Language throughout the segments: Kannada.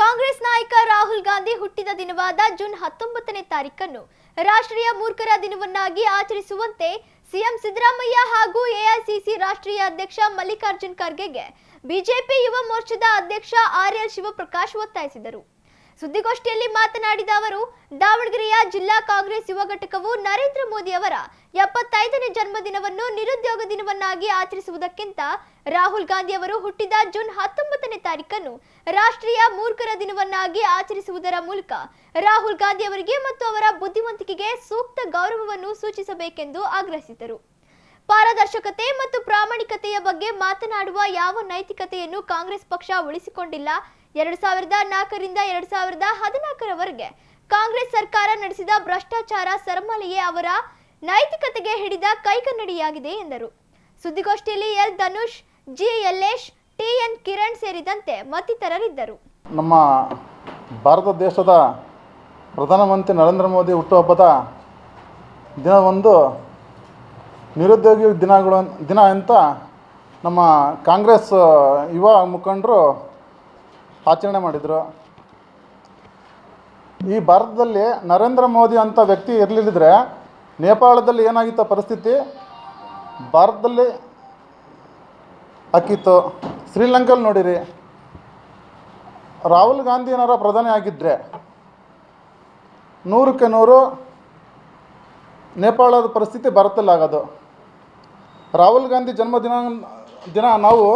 ಕಾಂಗ್ರೆಸ್ ನಾಯಕ ರಾಹುಲ್ ಗಾಂಧಿ ಹುಟ್ಟಿದ ದಿನವಾದ ಜೂನ್ ಹತ್ತೊಂಬತ್ತನೇ ತಾರೀಕನ್ನು ರಾಷ್ಟ್ರೀಯ ಮೂರ್ಖರ ದಿನವನ್ನಾಗಿ ಆಚರಿಸುವಂತೆ ಸಿಎಂ ಸಿದ್ದರಾಮಯ್ಯ ಹಾಗೂ ಎಐಸಿಸಿ ರಾಷ್ಟ್ರೀಯ ಅಧ್ಯಕ್ಷ ಮಲ್ಲಿಕಾರ್ಜುನ್ ಖರ್ಗೆಗೆ ಬಿಜೆಪಿ ಯುವ ಮೋರ್ಚಾದ ಅಧ್ಯಕ್ಷ ಆರ್ ಎಲ್ ಶಿವಪ್ರಕಾಶ್ ಒತ್ತಾಯಿಸಿದರು. ಸುದ್ದಿಗೋಷ್ಠಿಯಲ್ಲಿ ಮಾತನಾಡಿದ ಅವರು, ದಾವಣಗೆರೆಯ ಜಿಲ್ಲಾ ಕಾಂಗ್ರೆಸ್ ಯುವ ಘಟಕವು ನರೇಂದ್ರ ಮೋದಿ ಅವರ ಎಪ್ಪತ್ತೈದನೇ ಜನ್ಮದಿನವನ್ನು ನಿರುದ್ಯೋಗ ದಿನವನ್ನಾಗಿ ಆಚರಿಸುವುದಕ್ಕಿಂತ ರಾಹುಲ್ ಗಾಂಧಿ ಅವರು ಹುಟ್ಟಿದ ಜೂನ್ ಹತ್ತೊಂಬತ್ತನೇ ತಾರೀಕನ್ನು ರಾಷ್ಟ್ರೀಯ ಮೂರ್ಖರ ದಿನವನ್ನಾಗಿ ಆಚರಿಸುವುದರ ಮೂಲಕ ರಾಹುಲ್ ಗಾಂಧಿ ಅವರಿಗೆ ಮತ್ತು ಅವರ ಬುದ್ಧಿವಂತಿಕೆಗೆ ಸೂಕ್ತ ಗೌರವವನ್ನು ಸೂಚಿಸಬೇಕೆಂದು ಆಗ್ರಹಿಸಿದರು. ಪಾರದರ್ಶಕತೆ ಮತ್ತು ಪ್ರಾಮಾಣಿಕತೆಯ ಬಗ್ಗೆ ಮಾತನಾಡುವ ಯಾವ ನೈತಿಕತೆಯನ್ನು ಕಾಂಗ್ರೆಸ್ ಪಕ್ಷ ಉಳಿಸಿಕೊಂಡಿಲ್ಲ? ಎರಡು ಸಾವಿರದ ನಾಲ್ಕರಿಂದ ಎರಡು ಸಾವಿರದ ಹದಿನಾಲ್ಕರವರೆಗೆ ಕಾಂಗ್ರೆಸ್ ಸರ್ಕಾರ ನಡೆಸಿದ ಭ್ರಷ್ಟಾಚಾರ ಸರಮಾಲೆಯೇ ಅವರ ನೈತಿಕತೆಗೆ ಹಿಡಿದ ಕೈಕನ್ನಡಿಯಾಗಿದೆ ಎಂದರು. ಸುದ್ದಿಗೋಷ್ಠಿಯಲ್ಲಿ L. Dhanush, G. Yallesh T. N. Kiran ಸೇರಿದಂತೆ ಮತ್ತಿತರರಿದ್ದರು. ನಮ್ಮ ಭಾರತ ದೇಶದ ಪ್ರಧಾನಮಂತ್ರಿ ನರೇಂದ್ರ ಮೋದಿ ಹುಟ್ಟುಹಬ್ಬದ ದಿನವೊಂದು ನಿರುದ್ಯೋಗಿ ದಿನಗಳು ದಿನ ಅಂತ ನಮ್ಮ ಕಾಂಗ್ರೆಸ್ ಯುವ ಮುಖಂಡರು ಆಚರಣೆ ಮಾಡಿದರು. ಈ ಭಾರತದಲ್ಲಿ ನರೇಂದ್ರ ಮೋದಿ ಅಂತ ವ್ಯಕ್ತಿ ಇರಲಿಲ್ಲದ್ರೆ ನೇಪಾಳದಲ್ಲಿ ಏನಾಗಿತ್ತು ಪರಿಸ್ಥಿತಿ? ಭಾರತದಲ್ಲಿ ಅಕ್ಕಿತ್ತು ಶ್ರೀಲಂಕಲ್ಲಿ ನೋಡಿರಿ. ರಾಹುಲ್ ಗಾಂಧಿ ಏನಾರ ಪ್ರಧಾನಿ ಆಗಿದ್ದರೆ ನೂರಕ್ಕೆ ನೂರು ನೇಪಾಳದ ಪರಿಸ್ಥಿತಿ ಭಾರತದಲ್ಲಿ ಆಗೋದು ರಾಹುಲ್ ಗಾಂಧಿ ಜನ್ಮದಿನ ದಿನ ನಾವು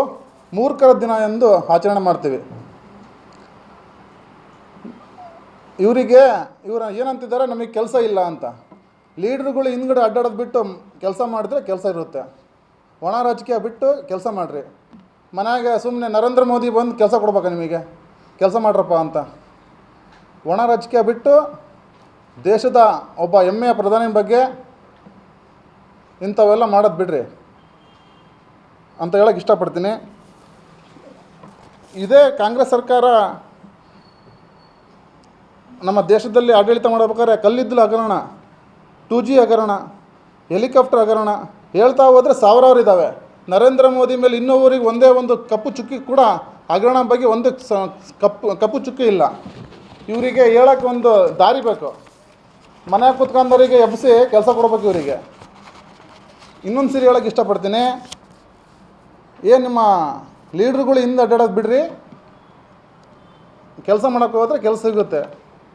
ಮೂರ್ಖರ ದಿನ ಎಂದು ಆಚರಣೆ ಮಾಡ್ತೀವಿ. ಇವರಿಗೆ, ಇವರು ಏನಂತಿದ್ದಾರೆ? ನಮಗೆ ಕೆಲಸ ಇಲ್ಲ ಅಂತ. ಲೀಡ್ರುಗಳು ಹಿಂದ್ಗಡೆ ಅಡ್ಡಾಡೋದು ಬಿಟ್ಟು ಕೆಲಸ ಮಾಡಿದ್ರೆ ಕೆಲಸ ಇರುತ್ತೆ. ಒಣ ರಾಜಕೀಯ ಬಿಟ್ಟು ಕೆಲಸ ಮಾಡಿರಿ. ಮನೆಯಾಗೆ ಸುಮ್ಮನೆ ನರೇಂದ್ರ ಮೋದಿ ಬಂದು ಕೆಲಸ ಕೊಡ್ಬೇಕು ನಿಮಗೆ? ಕೆಲಸ ಮಾಡ್ರಪ್ಪ ಅಂತ. ಒಣ ರಾಜಕೀಯ ಬಿಟ್ಟು ದೇಶದ ಒಬ್ಬ ಹೆಮ್ಮೆಯ ಪ್ರಧಾನಿ ಬಗ್ಗೆ ಇಂಥವೆಲ್ಲ ಮಾಡೋದು ಬಿಡ್ರಿ. ಅಂತ ಹೇಳಕ್ಕೆ ಇಷ್ಟಪಡ್ತೀನಿ. ಇದೇ ಕಾಂಗ್ರೆಸ್ ಸರ್ಕಾರ ನಮ್ಮ ದೇಶದಲ್ಲಿ ಆಡಳಿತ ಮಾಡಬೇಕಾದ್ರೆ ಕಲ್ಲಿದ್ದಲು ಹಗರಣ ಟು ಜಿ ಹಗರಣ, ಹೆಲಿಕಾಪ್ಟರ್ ಹಗರಣ, ಹೇಳ್ತಾ ಹೋದರೆ ಸಾವಿರಾರು ಇದ್ದಾವೆ ನರೇಂದ್ರ ಮೋದಿ ಮೇಲೆ ಇನ್ನೊಬ್ಬರಿಗೆ ಒಂದೇ ಒಂದು ಕಪ್ಪು ಚುಕ್ಕಿ ಕೂಡ ಹಗರಣ ಬಗ್ಗೆ ಒಂದು ಕಪ್ಪು ಕಪ್ಪು ಚುಕ್ಕಿ ಇಲ್ಲ. ಇವರಿಗೆ ಹೇಳೋಕ್ಕೆ ಒಂದು ದಾರಿ ಬೇಕು. ಮನೆ ಕೂತ್ಕೊಂಡವರಿಗೆ ಎಬ್ಬಿಸಿ ಕೆಲಸ ಕೊಡ್ಬೇಕು ಇವರಿಗೆ. ಇನ್ನೊಂದು ಸೀರೆ ಹೇಳೋಕ್ಕೆ ಇಷ್ಟಪಡ್ತೀನಿ. ಏನು ನಿಮ್ಮ ಲೀಡ್ರುಗಳು ಹಿಂದೆ ಅಡ್ಡಾಡೋದು ಬಿಡ್ರಿ. ಕೆಲಸ ಮಾಡೋಕ್ಕೆ ಹೋದ್ರೆ ಕೆಲಸ ಸಿಗುತ್ತೆ.